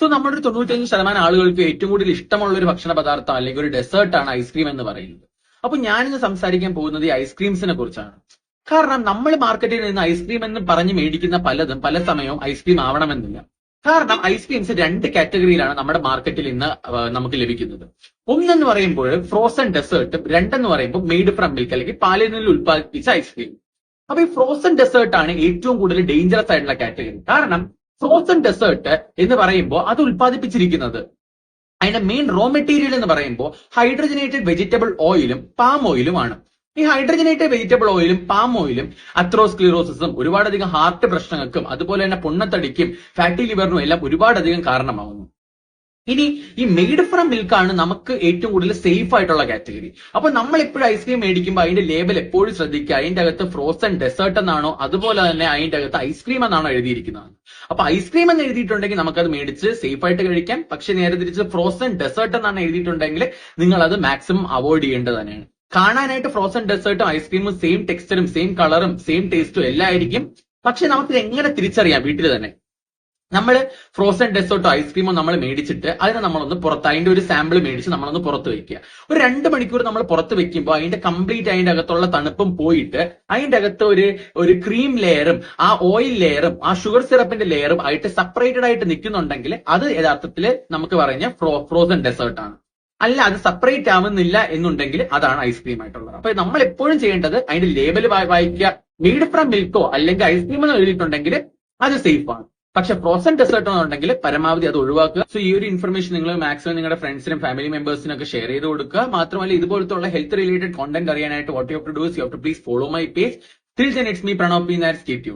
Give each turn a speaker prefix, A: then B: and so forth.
A: So നമ്മുടെ ഒരു തൊണ്ണൂറ്റഞ്ച് ശതമാനം ആളുകൾക്ക് ഏറ്റവും കൂടുതൽ ഇഷ്ടമുള്ള ഒരു ഭക്ഷണ പദാർത്ഥം അല്ലെങ്കിൽ ഒരു ഡെസേർട്ട് ആണ് ഐസ്ക്രീം എന്ന് പറയുന്നത്. അപ്പൊ ഞാനിന്ന് സംസാരിക്കാൻ പോകുന്നത് ഈ ഐസ്ക്രീംസിനെ കുറിച്ചാണ്. കാരണം നമ്മൾ മാർക്കറ്റിൽ നിന്ന് ഐസ്ക്രീം എന്ന് പറഞ്ഞ് മേടിക്കുന്ന പലതും പല സമയവും ഐസ്ക്രീം ആവണമെന്നില്ല. കാരണം ഐസ്ക്രീംസ് രണ്ട് കാറ്റഗറിയിലാണ് നമ്മുടെ മാർക്കറ്റിൽ ഇന്ന് നമുക്ക് ലഭിക്കുന്നത്. ഒന്നെന്ന് പറയുമ്പോൾ ഫ്രോസൺ ഡെസേർട്ടും രണ്ടെന്ന് പറയുമ്പോൾ മെയ്ഡ് ഫ്രം മിൽക്ക് അല്ലെങ്കിൽ പാലിൽ നിന്ന് ഉൽപ്പാദിപ്പിച്ച ഐസ്ക്രീം അപ്പൊ ഈ ഫ്രോസൺ ഡെസേർട്ട് ആണ് ഏറ്റവും കൂടുതൽ ഡേഞ്ചറസ് ആയിട്ടുള്ള കാറ്റഗറി കാരണം ഫ്രോസൺ ഡെസേർട്ട് എന്ന് പറയുമ്പോൾ അത് ഉൽപ്പാദിപ്പിച്ചിരിക്കുന്നത്. അതിന്റെ മെയിൻ റോ മെറ്റീരിയൽ എന്ന് പറയുമ്പോൾ ഹൈഡ്രജനേറ്റഡ് വെജിറ്റബിൾ ഓയിലും പാം ഓയിലുമാണ് ഈ ഹൈഡ്രജനേറ്റഡ് വെജിറ്റബിൾ ഓയിലും പാം ഓയിലും അത്രോസ്ക്ലിറോസിസും ഒരുപാടധികം ഹാർട്ട് പ്രശ്നങ്ങൾക്കും അതുപോലെ തന്നെ പൊണ്ണത്തടിക്കും ഫാറ്റി ലിവറിനും എല്ലാം ഒരുപാടധികം കാരണമാവുന്നു. ഇനി ഈ മെയ്ഡ് ഫ്രം മിൽക്ക് ആണ് നമുക്ക് ഏറ്റവും കൂടുതൽ സേഫ് ആയിട്ടുള്ള കാറ്റഗറി അപ്പൊ നമ്മൾ എപ്പോഴും ഐസ്ക്രീം മേടിക്കുമ്പോൾ അതിന്റെ ലേബൽ എപ്പോഴും ശ്രദ്ധിക്കുക. അതിന്റെ അകത്ത് ഫ്രോസൺ ഡെസേർട്ട് എന്നാണോ അതുപോലെ തന്നെ അതിന്റെ അകത്ത് ഐസ്ക്രീം എന്നാണോ എഴുതിയിരിക്കുന്നത്. അപ്പൊ ഐസ്ക്രീം എന്ന് എഴുതിയിട്ടുണ്ടെങ്കിൽ നമുക്കത് മേടിച്ച് സേഫ് ആയിട്ട് കഴിക്കാം. പക്ഷെ നേരെ തിരിച്ച് ഫ്രോസൺ ഡെസേർട്ട് എന്നാണ് എഴുതിയിട്ടുണ്ടെങ്കിൽ നിങ്ങൾ അത് മാക്സിമം അവോയ്ഡ് ചെയ്യേണ്ടത് തന്നെയാണ്. കാണാനായിട്ട് ഫ്രോസൺ ഡെസേർട്ടും ഐസ്ക്രീമും സെയിം ടെക്സ്ചറും സെയിം കളറും സെയിം ടേസ്റ്റും എല്ലാം ആയിരിക്കും. പക്ഷെ നമുക്ക് എങ്ങനെ തിരിച്ചറിയാം? വീട്ടിൽ തന്നെ. നമ്മൾ ഫ്രോസൺ ഡെസേർട്ടോ ഐസ്ക്രീമോ നമ്മൾ മേടിച്ചിട്ട് അതിനെ നമ്മളൊന്ന് പുറത്ത് അതിന്റെ ഒരു സാമ്പിൾ മേടിച്ച് നമ്മളൊന്ന് പുറത്ത് വെക്കുക. ഒരു രണ്ട് മണിക്കൂർ നമ്മൾ പുറത്ത് വെക്കുമ്പോൾ അതിന്റെ കംപ്ലീറ്റ് അതിന്റെ അകത്തുള്ള തണുപ്പും പോയിട്ട് അതിന്റെ അകത്ത് ഒരു ഒരു ക്രീം ലെയറും ആ ഓയിൽ ലെയറും ആ ഷുഗർ സിറപ്പിന്റെ ലെയറും ആയിട്ട് സെപ്പറേറ്റഡ് ആയിട്ട് നിൽക്കുന്നുണ്ടെങ്കിൽ അത് യഥാർത്ഥത്തിൽ നമുക്ക് പറഞ്ഞ ഫ്രോ ഫ്രോസൺ ഡെസേർട്ട് ആണ്. അല്ല അത് സെപ്പറേറ്റ് ആവുന്നില്ല എന്നുണ്ടെങ്കിൽ അതാണ് ഐസ്ക്രീം ആയിട്ടുള്ളത്. അപ്പൊ നമ്മൾ എപ്പോഴും ചെയ്യേണ്ടത് അതിന്റെ ലേബൽ വായിക്കുക. മെയ്ഡ് ഫ്രം മിൽക്കോ അല്ലെങ്കിൽ ഐസ്ക്രീം എന്ന് എഴുതിയിട്ടുണ്ടെങ്കിൽ അത് സേഫ് ആണ്. പക്ഷെ ഫ്രോസൺ ഡെസേർട്ട് എന്നുണ്ടെങ്കിൽ പരമാവധി അത് ഒഴിവാക്കുക. സോ ഈ ഒരു ഇൻഫർമേഷൻ നിങ്ങൾ മാക്സിമം നിങ്ങളുടെ ഫ്രണ്ട്സിനും ഫാമിലി മെമ്പേഴ്സിനും ഒക്കെ ഷെയർ ചെയ്ത് കൊടുക്കുക. മാത്രമല്ല ഇതുപോലത്തെ ഹെൽത്ത് റിലേറ്റഡ് കോണ്ടന്റ് അറിയാനായിട്ട് what you to do you to please follow my page till then it's me പ്രണോപ് in നാറ്റ് സ്റ്റേറ്റ്